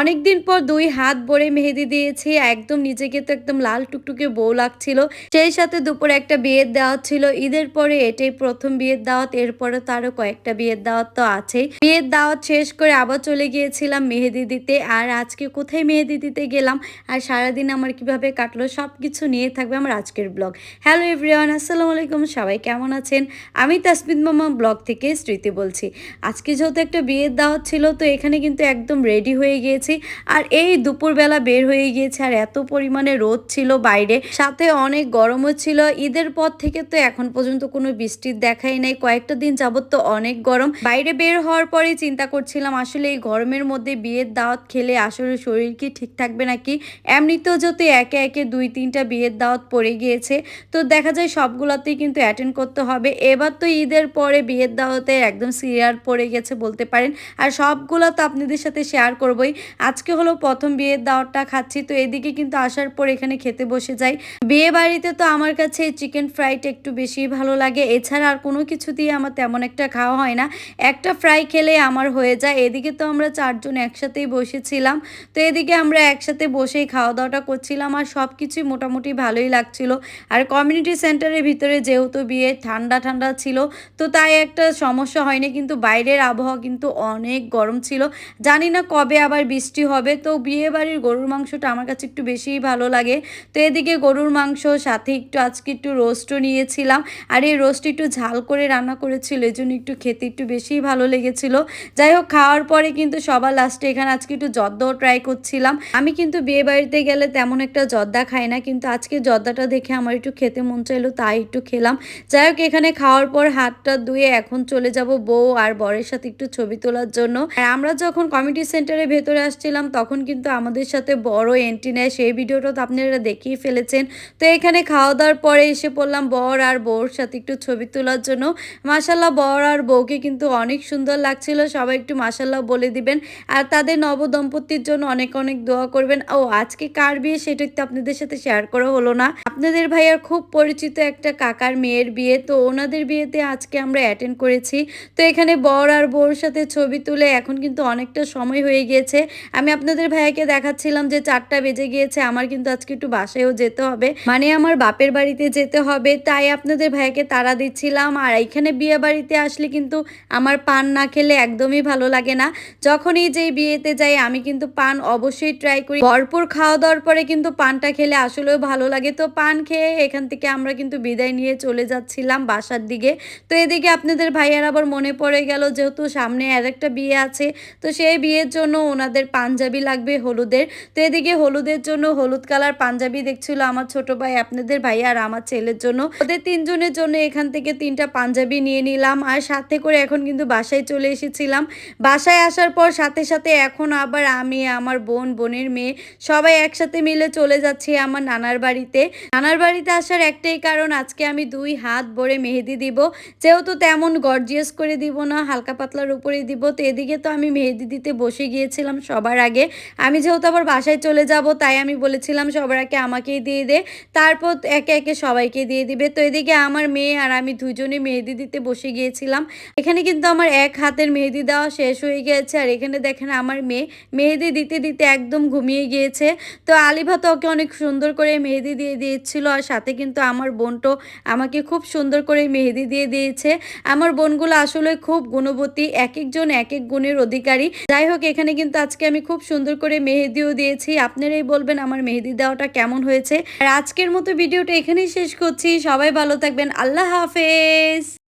অনেকদিন পর দুই হাত ভরে মেহেদি দিয়েছি, একদম নিজেকে তো একদম লাল টুকটুকে বউ লাগছিল। সেই সাথে দুপুরে একটা বিয়ের দাওয়াত ছিল, ঈদের পরে এটাই প্রথম বিয়ের দাওয়াত, এরপরে তো আরও কয়েকটা বিয়ের দাওয়াত তো আছেই। বিয়ের দাওয়াত শেষ করে আবার চলে গিয়েছিলাম মেহেদি দিতে, আর আজকে কোথায় মেহেদি দিতে গেলাম, আর সারাদিন আমার কীভাবে কাটলো সব কিছু নিয়ে থাকবে আমার আজকের ব্লগ। হ্যালো এভরিওয়ান, আসসালামু আলাইকুম, সবাই কেমন আছেন? আমি তাসমিদ মামা ব্লগ থেকে স্মৃতি বলছি। আজকে যেহেতু একটা বিয়ের দাওয়াত ছিল, তো এখানে কিন্তু একদম রেডি হয়ে গিয়েছি। আর এই দুপুরবেলা বের হয়ে গিয়েছে, আর এত পরিমাণে রোদ ছিল বাইরে। সাথে অনেক গরমও ছিল। ঈদের পর থেকে তো এখন পর্যন্ত কোনো বৃষ্টির দেখাই নাই। কয়েকটা দিন যাবত তো অনেক গরম। বাইরে বের হওয়ার পরে চিন্তা করছিলাম, আসলে এই গরমের মধ্যে বিয়ের দাওয়াত খেলে আসলে শরীর কি ঠিক থাকবে নাকি? এমনিতেও যদি একে একে দুই তিনটা বিয়ের দাওয়াত পড়ে গিয়েছে, তো দেখা যায় সবগুলোতেই কিন্তু অ্যাটেন্ড করতে হবে। এবার তো ঈদের পরে বিয়ের দাওয়াতে একদম সিরিয়াল পড়ে গেছে বলতে পারেন। আর সবগুলো তো আপনাদের সাথে শেয়ার করবই। আজকে হলো প্রথম বিয়ের দাওয়াতটা খাচ্ছি, তো এদিকে কিন্তু আসার পর এখানে খেতে বসে যাই। বিয়ে বাড়িতে তো আমার কাছে চিকেন ফ্রাইটা একটু বেশি ভালো লাগে, এছাড়া আর কোনো কিছু দিয়ে আমার তেমন একটা খাওয়া হয় না। একটা ফ্রাই খেলে আমার হয়ে যায়, এদিকে তো আমরা চারজন একসাথেই বসেছিলাম, তো এদিকে আমরা একসাথে বসেই খাওয়া দাওয়াটা করছিলাম, আর সব কিছুই মোটামুটি ভালোই লাগছিল। আর কমিউনিটি সেন্টারের ভিতরে যেহেতু বিয়ে ঠান্ডা ঠান্ডা ছিল, তো তাই একটা সমস্যা হয়নি, কিন্তু বাইরের আবহাওয়া কিন্তু অনেক গরম ছিল। জানি না কবে আবার বৃষ্টি হবে, তো বিয়ে বাড়ির গরুর মাংসটা আমার কাছে একটু বেশিই ভালো লাগে। তো এদিকে গরুর মাংস, সাথে একটু আজকে একটু রোস্টও নিয়েছিলাম। আর এই রোস্ট একটু ঝাল করে রান্না করেছিল এই জন্য একটু খেতে একটু বেশিই ভালো লেগেছিল। যাই হোক, খাওয়ার পরে কিন্তু সবার লাস্টে এখানে আজকে একটু জর্দাও ট্রাই করছিলাম। আমি কিন্তু বিয়ে বাড়িতে গেলে তেমন একটা জর্দা খাই না, কিন্তু আজকে জর্দাটা দেখে আমার একটু খেতে মন চাইলো, তাই একটু খেলাম। যাই হোক, এখানে খাওয়ার পর হাতটা ধুয়ে এখন চলে যাব বউ আর বরের সাথে একটু ছবি তোলার জন্য। আর আমরা যখন কমিটি সেন্টারের ভেতরে আসছিলাম, তখন কিন্তু আমাদের সাথে বড় এন্ট্রি নেয়। সেই ভিডিওটা তো আপনারা দেখিয়ে ফেলেছেন। তো এখানে খাওয়া দাওয়ার পরে এসে পড়লাম বর আর বউর সাথে একটু ছবি তোলার জন্য। মাসাল্লাহ বর আর বউকে কিন্তু অনেক সুন্দর লাগছিল। সবাই একটু মাসাল্লাহ বলে দিবেন। আর তাদের নবদম্পতির জন্য অনেক অনেক দোয়া করবেন। ও, আজকে কার বিয়ে সেটা একটু আপনাদের সাথে শেয়ার করা হলো না। আপনাদের ভাইয়ার খুব পরিচিত একটা কাকার মেয়ের বিয়ে। তো ওনাদের বিয়েতে আজকে আমরা অ্যাটেন্ড করেছি। তো এখানে বর আর বউর সাথে ছবি তুলে এখন কিন্তু অনেকটা সময় হয়ে গিয়েছে। আমি আপনাদের ভাইয়াকে দেখাচ্ছিলাম যে চারটা বেজে গিয়েছে, আমার কিন্তু আজকে একটু বাসায়ও যেতে হবে। মানে আমার বাপের বাড়িতে যেতে হবে, তাই আপনাদের ভাইয়াকে তাড়া দিচ্ছিলাম। আর এইখানে বিয়ে বাড়িতে আসলে কিন্তু আমার পান না খেলে একদমই ভালো লাগে না। যখনই যেই বিয়েতে যাই, আমি কিন্তু পান অবশ্যই ট্রাই করি। ভরপুর খাওয়া দাওয়ার পরে কিন্তু পানটা খেলে আসলেও ভালো লাগে। তো পান খেয়ে এখান থেকে আমরা কিন্তু বিদায় নিয়ে চলে যাচ্ছিলাম বাসার দিকে। তো এদিকে আপনাদের ভাইয়ার আবার মনে পড়ে গেল, যেহেতু সামনে আর একটা বিয়ে আছে, তো সেই বিয়ের জন্য ওনাদের পাঞ্জাবি লাগবে হলুদের। তো এদিকে হলুদের জন্য হলুদ কালার পাঞ্জাবি দেখছিল আমার ছোট ভাই আপনাদের ভাইয়া আর আমার ছেলের জন্য। ওদের তিনজনের জন্য এখান থেকে তিনটা পাঞ্জাবি নিয়ে নিলাম। আর সাথে করে এখন কিন্তু বাসায় চলে এসেছিলাম। বাসায় আসার পর সাথে সাথে এখন আবার আমি, আমার বোন, বোনের মেয়ে সবাই একসাথে মিলে চলে যাচ্ছি আমার নানার বাড়িতে। নানার বাড়িতে আসার একটাই কারণ, আজকে আমি দুই হাত ভরে মেহেদি দিব। যেহেতু তেমন গর্জিয়াস করে দিব না, হালকা পাতলার উপরে দিব। তো এদিকে তো আমি মেহেদি দিতে বসে গিয়েছিলাম সবার আগে। আমি যেহেতু আবার বাসায় চলে যাব, তাই আমি বলেছিলাম সবার আগে আমাকেই দিয়ে দে। তারপর একে একে সবাইকে দিয়ে দিবে। তো এদিকে আমার মেয়ে আর আমি দুজনে মেহেদি দিতে বসে গিয়েছিলাম। এখানে কিন্তু আমার এক হাতের মেহেদি দেওয়া শেষ হয়ে গিয়েছে। আর এখানে দেখেন আমার মেয়ে মেহেদি দিতে দিতে একদম ঘুমিয়ে গিয়েছে। তো আলিভা তো ওকে অনেক সুন্দর করে মেহেদি দিয়ে দিয়েছিল। আর সাথে কিন্তু আমার বোনটো আমাকে খুব সুন্দর করে মেহেদি দিয়ে দিয়েছে। আমার বোনগুলো আসলে খুব গুণবতী এক একজন এক এক গুণের অধিকারী। যাই হোক, এখানে কিন্তু আজকে আমি খুব সুন্দর করে মেহেদিও দিয়েছি। আপনারাই বলবেন আমার মেহেদি দেওয়াটা কেমন হয়েছে। আর আজকের মতো ভিডিওটা এখানেই শেষ করছি। সবাই ভালো থাকবেন। আল্লাহ হাফেজ।